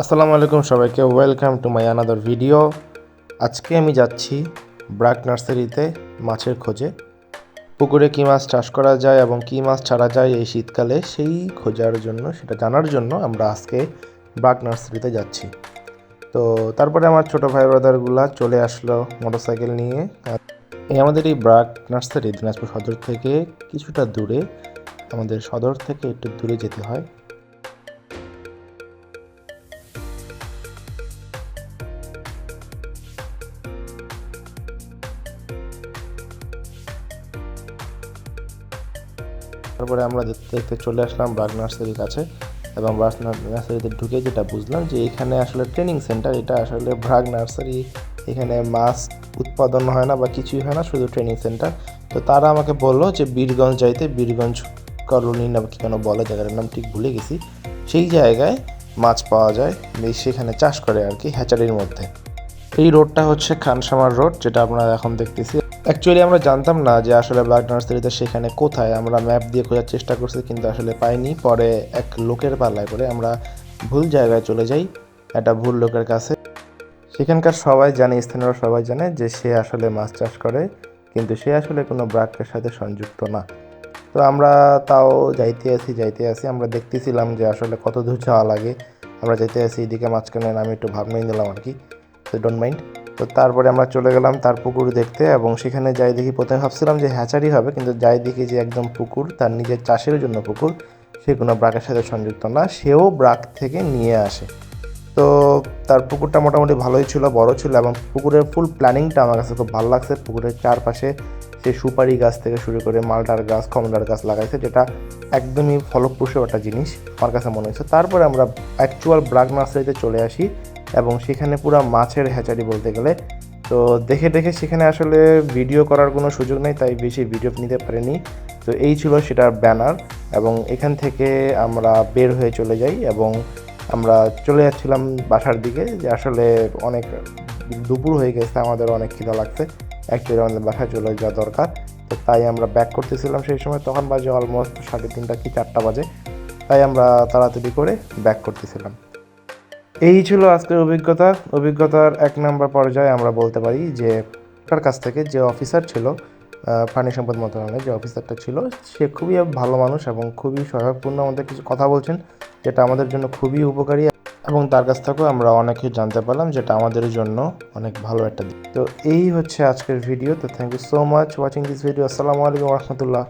আসসালামু আলাইকুম সবাইকে welcome to my another video আজকে আমি যাচ্ছি ব্রাক নার্সারিতে মাছের খোঁজে। পুকুরে কী মাছ চাষ করা যায় এবং কী মাছ ছাড়া যায় এই শীতকালে, সেই খোঁজার জন্য, সেটা জানার জন্য আমরা আজকে ব্রাক নার্সারিতে যাচ্ছি। তো তারপরে আমার ছোটো ভাই ব্রাদারগুলা চলে আসলো মোটরসাইকেল নিয়ে। এই আমাদের এই ব্রাক নার্সারি দিনাজপুর সদর থেকে কিছুটা দূরে, আমাদের সদর থেকে একটু দূরে যেতে হয়। তারপরে আমরা দেখতে দেখতে চলে আসলাম বাগ নার্সারির কাছে এবং বাগ নার্সারিতে ঢুকে যেটা বুঝলাম যে এখানে আসলে ট্রেনিং সেন্টার, এটা আসলে ব্রাগ নার্সারি, এখানে মাছ উৎপাদন হয় না বা কিছুই হয় না, শুধু ট্রেনিং সেন্টার। তো তারা আমাকে বলল যে বীরগঞ্জ যাইতে বীরগঞ্জ কলোনি না কি কেন বলে, জায়গাটার নাম ঠিক ভুলে গেছি। সেই জায়গায় মাছ পাওয়া যায় সেখানে চাষ করে আর কি, হ্যাচারির মধ্যে। এই রোডটা হচ্ছে খানসামার রোড, যেটা আপনারা এখন দেখতেছি। অ্যাকচুয়ালি আমরা জানতাম না যে আসলে ব্লাড নার্সারিতে সেখানে কোথায় আমরা ম্যাপ দিয়ে খোঁজার চেষ্টা করছি, কিন্তু আসলে পাইনি। পরে এক লোকের পাল্লায় করে আমরা ভুল জায়গায় চলে যাই, একটা ভুল লোকের কাছে। সেখানকার সবাই জানে স্থানীয় সবাই জানে যে সে আসলে মাছ চাষ করে, কিন্তু সে আসলে কোনো ব্রাকের সাথে সংযুক্ত না। তো আমরা তাও যাইতে আসি যাইতে আসি আমরা দেখতেছিলাম যে আসলে কত দূর যাওয়া লাগে। আমরা যাইতে আসি এদিকে মাঝখানে আমি একটু ভাবনাই নিলাম আর কি। ডোন্ট মাইন্ড তো তারপরে আমরা চলে গেলাম তার পুকুর দেখতে এবং সেখানে যাই দেখি প্রথমে ভাবছিলাম যে হ্যাচারি হবে, কিন্তু যাই দেখি যে একদম পুকুর, তার নিজের চাষের জন্য পুকুর, সে কোনো ব্রাকের সাথে সংযুক্ত না, সেও ব্রাক থেকে নিয়ে আসে। তো তার পুকুরটা মোটামুটি ভালোই ছিল, বড় ছিল এবং পুকুরের ফুল প্ল্যানিংটা আমার কাছে খুব ভালো লাগছে। পুকুরের চারপাশে সে সুপারি গাছ থেকে শুরু করে মালটার গাছ, কমলার গাছ লাগাইছে, যেটা একদমই ফলপ্রসূ একটা জিনিস আমার কাছে মনে হয়েছে তারপরে আমরা অ্যাকচুয়াল ব্রাক নার্সারিতে চলে আসি। এবং সেখানে পুরো মাছের হ্যাচারি বলতে গেলে। তো দেখে দেখে সেখানে আসলে ভিডিও করার কোনো সুযোগ নেই, তাই বেশি ভিডিও নিতে পারিনি। তো এই ছিল সেটার ব্যানার এবং এখান থেকে আমরা বের হয়ে চলে যাই এবং আমরা চলে যাচ্ছিলাম বাসার দিকে, যে আসলে অনেক দুপুর হয়ে গেছে, আমাদের অনেক খিদা লাগছে। অ্যাকচুয়ালি আমাদের বাসায় চলে যাওয়া দরকার। তো তাই আমরা ব্যাক করতেছিলাম সেই সময়, তখন বাজে অলমোস্ট সাড়ে তিনটা কি চারটা বাজে। তাই আমরা তাড়াতাড়ি করে ব্যাক করতেছিলাম। এই ছিল আজকের অভিজ্ঞতা। অভিজ্ঞতার এক নম্বর পর্যায়ে আমরা বলতে পারি যে, তার কাছ থেকে যে অফিসার ছিল প্রাণী সম্পদ মন্ত্রণালয়ে যে অফিসারটা ছিল, সে খুবই ভালো মানুষ এবং খুবই সহায়কপূর্ণ আমাদের কিছু কথা বলছেন, যেটা আমাদের জন্য খুবই উপকারী এবং তার কাছ থেকেও আমরা অনেক জানতে পারলাম, যেটা আমাদের জন্য অনেক ভালো একটা দিক। তো এই হচ্ছে আজকের ভিডিও। তো thank you so much watching this video আসসালামু আলাইকুম রহমতুল্লাহ।